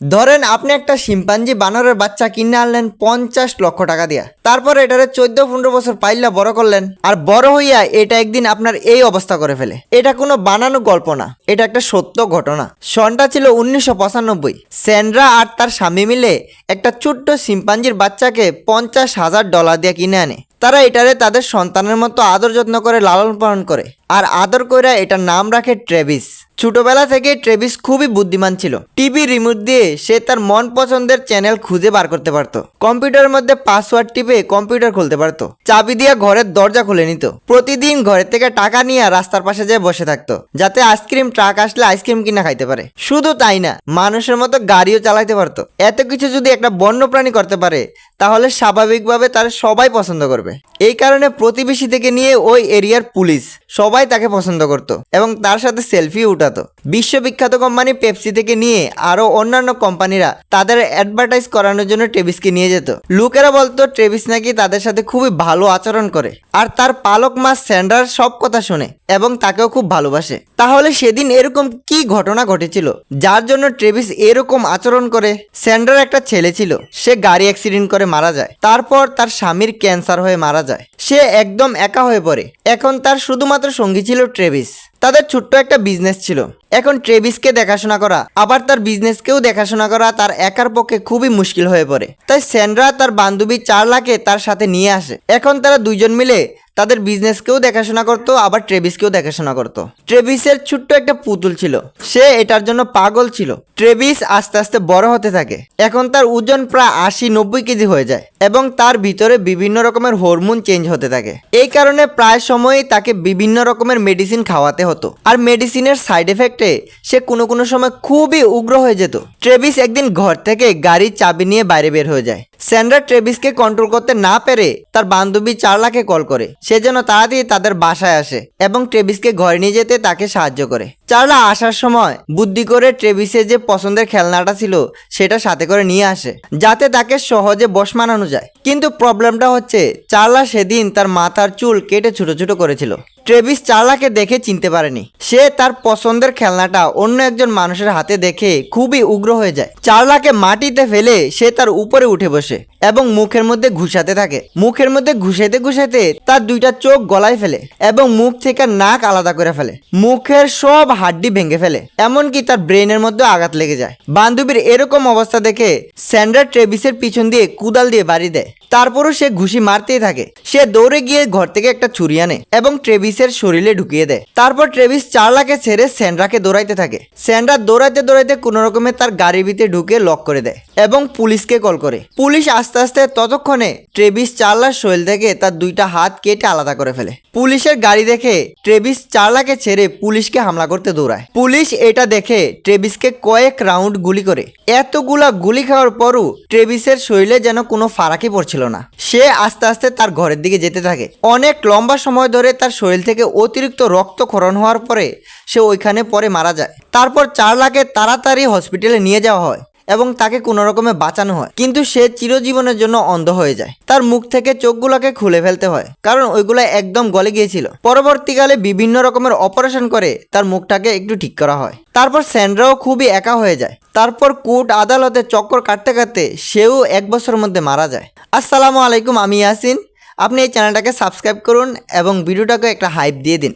ধরেন আপনি একটা শিম্পাঞ্জি বানরের বাচ্চা কিনে আনলেন পঞ্চাশ লক্ষ টাকা দিয়া। তারপর এটারে চোদ্দ পনেরো বছর পাইলা বড় করলেন আর বড় হইয়া এটা একদিন আপনার এই অবস্থা করে ফেলে। এটা কোনো বানানো গল্প না, এটা একটা সত্য ঘটনা। সনটা ছিল উনিশশো পঁচানব্বই। স্যান্ড্রা আর তার স্বামী মিলে একটা ছোট্ট শিম্পাঞ্জির বাচ্চাকে পঞ্চাশ হাজার ডলার দিয়ে কিনে আনে। তারা এটারে তাদের সন্তানের মতো আদর যত্ন করে লালন পালন করে। আর আদর কইরা এটার নাম রাখে ট্রেভিস। ছোটবেলা থেকে ট্রেভিস খুবই বুদ্ধিমান ছিল। টিভি রিমোট দিয়ে সে তার মন পছন্দের চ্যানেল খুঁজে বার করতে পারতো। কম্পিউটারের মধ্যে পাসওয়ার্ড টিপে কম্পিউটার খুলতে পারতো। চাবি দিয়ে ঘরের দরজা খুলে নিত। প্রতিদিন ঘরের থেকে টাকা নিয়ে রাস্তার পাশে যেয়ে বসে থাকতো, যাতে আইসক্রিম ট্রাক আসলে আইসক্রিম কিনা খাইতে পারে। শুধু তাই না, মানুষের মতো গাড়িও চালাইতে পারতো। এত কিছু যদি একটা বন্য প্রাণী করতে পারে, তাহলে স্বাভাবিকভাবে তার সবাই পছন্দ করবে। এই কারণে প্রতিবেশী থেকে নিয়ে ওই এরিয়ার পুলিশ সবাই তাকে পছন্দ করত এবং তার সাথে সেলফি উঠাতো। বিশ্ববিখ্যাত কোম্পানি পেপসি থেকে নিয়ে আরও অন্যান্য কোম্পানিরা তাদের অ্যাডভার্টাইজ করানোর জন্য ট্রেভিসকে নিয়ে যেত। লোকেরা বলতো, ট্রেভিস নাকি তাদের সাথে খুবই ভালো আচরণ করে। আর তার পালক মা স্যান্ডার সব কথা শোনে এবং তাকেও খুব ভালোবাসে। তাহলে সেদিন এরকম কি ঘটনা ঘটেছিল, যার জন্য ট্রেভিস এরকম আচরণ করে? স্যান্ডার একটা ছেলে ছিল, সে গাড়ি অ্যাক্সিডেন্ট করে মারা যায়। তারপর তার স্বামীর ক্যান্সার হয়ে মারা যায়। সে একদম একা হয়ে পড়ে। এখন তার শুধুমাত্র সঙ্গী ছিল ট্রেভিস। তাদের ছোট্ট একটা বিজনেস ছিল। এখন ট্রেভিসকে দেখাশোনা করা, আবার তার বিজনেসকেও দেখাশোনা করা তার একার পক্ষে খুবই মুশকিল হয়ে পড়ে। তাই স্যান্ড্রা তার বান্ধবী চার্লাকে তার সাথে নিয়ে আসে। এখন তারা দুইজন মিলে তাদের বিজনেসকেও দেখাশোনা করতো, আবার ট্রেভিসকেও দেখাশোনা করতো। ট্রেভিসের ছোট্ট একটা পুতুল ছিল। সে এটার জন্য পাগল ছিল। ট্রেভিস আস্তে আস্তে বড় হতে থাকে। এখন তার ওজন প্রায় আশি নব্বই কেজি হয়ে যায় এবং তার ভিতরে বিভিন্ন রকমের হরমোন চেঞ্জ হতে থাকে। এই কারণে প্রায় সময়ই তাকে বিভিন্ন রকমের মেডিসিন খাওয়াতে হতো। আর মেডিসিনের সাইড এফেক্টে সে কোনো কোনো সময় খুবই উগ্র হয়ে যেত। ট্রেভিস একদিন ঘর থেকে গাড়ির চাবি নিয়ে বাইরে বের হয়ে যায়। স্যান্ড্রা ট্রেভিসকে কন্ট্রোল করতে না পেরে তার বান্ধবী চার্লাকে কল করে। সে যেন তাড়াতাড়ি তাদের বাসায় আসে এবং ট্রেভিসকে ঘরে নিয়ে যেতে তাকে সাহায্য করে। চার্লা আসার সময় বুদ্ধি করে ট্রেভিসের যে পছন্দের খেলনাটা ছিল সেটা সাথে করে নিয়ে আসে, যাতে তাকে সহজে বশ মানানো যায়। কিন্তু প্রবলেমটা হচ্ছে, চার্লা সেদিন তার মাথার চুল কেটে ছোট ছোট করেছিল। ট্রেভিস চার্লাকে দেখে চিনতে পারেনি। সে তার পছন্দের খেলনাটা অন্য একজন মানুষের হাতে দেখে খুবই উগ্র হয়ে যায়। চার্লাকে মাটিতে ফেলে সে তার উপরে উঠে বসে। এবং মুখের মধ্যে ঘুষাতে থাকে। মুখের মধ্যে ঘুষাইতে ঘুষাইতে তার দুইটা চোখ গলায় ফেলে এবং মুখ থেকে নাক আলাদা করে ফেলে। মুখের সব হাড্ডি ভেঙে ফেলে, এমনকি তার ব্রেনের মধ্যে আঘাত লেগে যায়। বান্ধবীর এরকম অবস্থা দেখে স্যান্ডার ট্রেভিসের পিছন দিয়ে কুদাল দিয়ে বাড়ি দেয়। তারপরও সে ঘুষি মারতেই থাকে। সে দৌড়ে গিয়ে ঘর থেকে একটা ছুরি আনে এবং ট্রেভিসের শরীরে ঢুকিয়ে দেয়। তারপর ট্রেভিস চার্লাকে ছেড়ে স্যান্ড্রাকে দৌড়াইতে থাকে। স্যান্ড্রা দৌড়াইতে দৌড়াইতে কোনো রকমে তার গাড়ির ভিতরে ঢুকে লক করে দেয় এবং পুলিশকে কল করে। পুলিশ আস্তে আস্তে ততক্ষণে ট্রেভিস চার্লার শরীর থেকে তার দুইটা হাত কেটে আলাদা করে ফেলে। পুলিশের গাড়ি দেখে ট্রেভিস চার্লাকে ছেড়ে পুলিশকে হামলা করতে দৌড়ায়। পুলিশ এটা দেখে ট্রেভিসকে কয়েক রাউন্ড গুলি করে। এতগুলা গুলি খাওয়ার পরও ট্রেভিসের শরীরে যেন কোনো ফারাকি পড়ছিল না। সে আস্তে আস্তে তার ঘরের দিকে যেতে থাকে। অনেক লম্বা সময় ধরে তার শরীর থেকে অতিরিক্ত রক্তক্ষরণ হওয়ার পরে সে ওইখানে পরে মারা যায়। তারপর চার্লাকে তাড়াতাড়ি হসপিটালে নিয়ে যাওয়া হয়। এবং তাকে কোনো রকমে বাঁচানো হয়। কিন্তু সে চিরজীবনের জন্য অন্ধ হয়ে যায়। তার মুখ থেকে চোখগুলোকে খুলে ফেলতে হয়। কারণ ওইগুলো একদম গলে গিয়েছিল। পরবর্তীকালে বিভিন্ন রকমের অপারেশন করে তার মুখটাকে একটু ঠিক করা হয়। তারপর স্যান্ড্রাও খুবই একা হয়ে যায়। তারপর কোর্ট আদালতে চক্কর কাটতে কাটতে সেও এক বছরের মধ্যে মারা যায়। আসসালামু আলাইকুম, আমি ইয়াসিন। আপনি এই চ্যানেলটাকে সাবস্ক্রাইব করুন এবং ভিডিওটাকে একটা হাইপ দিয়ে দিন।